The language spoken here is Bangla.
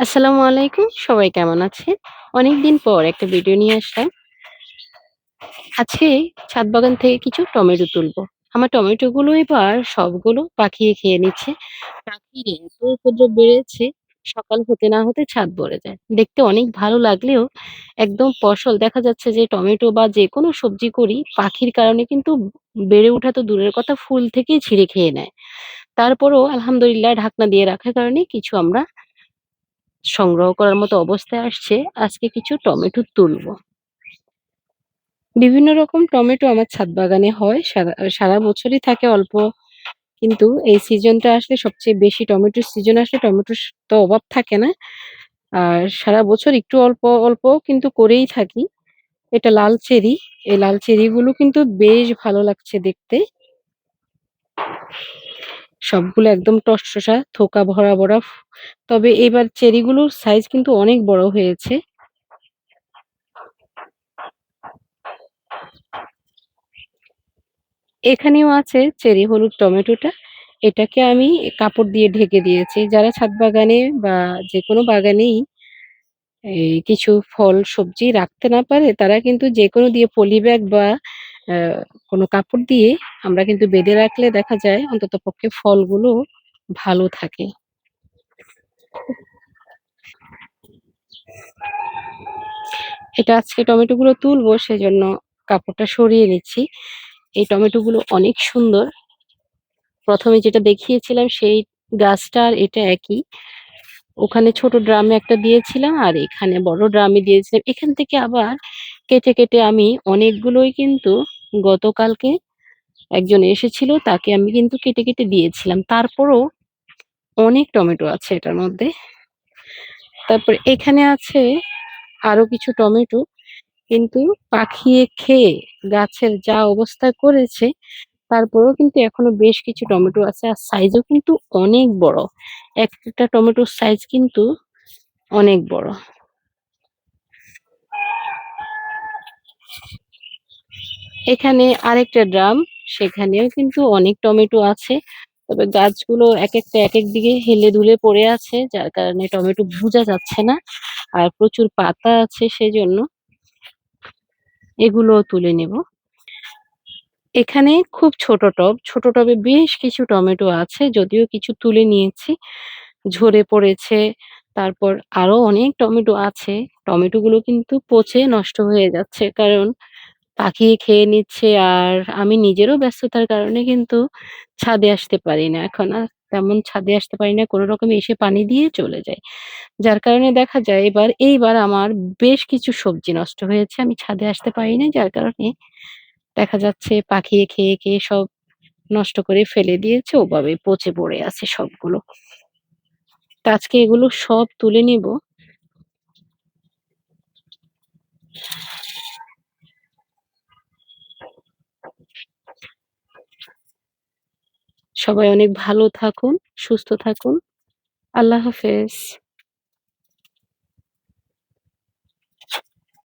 আসসালামু আলাইকুম। সবাই কেমন আছেন? অনেকদিন পর একটা ভিডিও নিয়ে আসলাম। আজকে ছাদ বাগান থেকে কিছু টমেটো তুলবো। আমার টমেটোগুলো এবার সবগুলো পাখিয়ে খেয়ে নিচ্ছে। পাখির এত উপদ্রব বেড়েছে, সকাল হতে না হতে ছাদ ভরে যায়। দেখতে অনেক ভালো লাগলেও একদম ফসল দেখা যাচ্ছে যে টমেটো বা যেকোনো সবজি করি, পাখির কারণে কিন্তু বেড়ে ওঠা তো দূরের কথা ফুল থেকেই ছিঁড়ে খেয়ে নেয়। তারপরও আলহামদুলিল্লাহ ঢাকনা দিয়ে রাখার কারণে কিছু আমরা সংগ্রহ করার মতো অবস্থায় আসছে, আজকে কিছু টমেটো তুলবো। বিভিন্ন রকম টমেটো আমার ছাদ বাগানে হয়। সারা সারা বছরই থাকে অল্প। কিন্তু এই সিজনটা আসলে সবচেয়ে বেশি টমেটোর সিজন আসলে টমেটোর তো অভাব থাকে না। আর সারা বছর একটু অল্প, অল্প কিন্তু করেই থাকি। এটা লাল চেরি। এই লাল চেরিগুলো কিন্তু বেশ ভালো লাগছে দেখতে। সবগুলো একদম টসটসা, থোকা ভরা, ভরা। তবে এবার চেরিগুলোর সাইজ কিন্তু অনেক বড় হয়েছে। এখানেও আছে চেরি হলুদ টমেটোটা। এটাকে আমি কাপড় দিয়ে ঢেকে দিয়েছি। যারা ছাদ বাগানে বা যেকোনো বাগানেই এই কিছু ফল সবজি রাখতে না পারে, তারা কিন্তু যেকোনো দিয়ে পলি ব্যাগ বা কোনো কাপড় দিয়ে আমরা কিন্তু বেঁধে রাখলে দেখা যায় অন্ততপক্ষে ফলগুলো ভালো থাকে। এটা আজকে টমেটোগুলো তুলবো সেজন্য কাপড়টা সরিয়ে নিচ্ছি। এই টমেটোগুলো অনেক সুন্দর। প্রথমে যেটা দেখিয়েছিলাম সেই গাছটা আর এটা একই। ওখানে ছোট ড্রামে একটা দিয়েছিলাম আর এখানে বড় ড্রামে দিয়েছিলাম। এখান থেকে আবার কেটে, কেটে আমি অনেকগুলোই কিন্তু গতকালকে একজন এসেছিল তাকে আমি কিন্তু কেটে, কেটে দিয়েছিলাম। তারপরও অনেক টমেটো আছে এটার মধ্যে। তারপর এখানে আছে আরও কিছু টমেটো কিন্তু পাখিয়ে খেয়ে গাছের যা অবস্থা করেছে, তারপরেও কিন্তু এখনও বেশ কিছু টমেটো আছে। আর সাইজও কিন্তু অনেক বড়। একটা টমেটোর সাইজ কিন্তু অনেক বড়। এখানে আরেকটা ড্রাম, সেখানেও কিন্তু অনেক টমেটো আছে। তবে গাছগুলো একেকটা একেক দিকে হেলে-দুলে পড়ে আছে, যার কারণে টমেটো বোঝা যাচ্ছে না। আর প্রচুর পাতা আছে সেজন্য এগুলোও তুলে নেব। এখানে খুব ছোট টব। ছোট টবে বেশ কিছু টমেটো আছে। যদিও কিছু তুলে নিয়েছি। ঝরে পড়েছে। তারপর আরও অনেক টমেটো আছে। টমেটোগুলো কিন্তু পচে নষ্ট হয়ে যাচ্ছে। কারণ পাখি খেয়ে নিচ্ছে আর আমি নিজেরও ব্যস্ততার কারণে কিন্তু ছাদে আসতে পারি না। এখন আর তেমন ছাদে আসতে পারি না। কোনরকমে এসে পানি দিয়ে চলে যাই। যার কারণে দেখা যায় এবার এইবার আমার বেশ কিছু সবজি নষ্ট হয়েছে। আমি ছাদে আসতে পারি নাই। যার কারণে দেখা যাচ্ছে পাখিয়ে খেয়ে, খেয়ে সব নষ্ট করে ফেলে দিয়েছে। ওভাবে পচে পড়ে আছে সবগুলো। তো আজকে এগুলো সব তুলে নিব। সবাই অনেক ভালো থাকুন, সুস্থ থাকুন। আল্লাহ হাফেজ।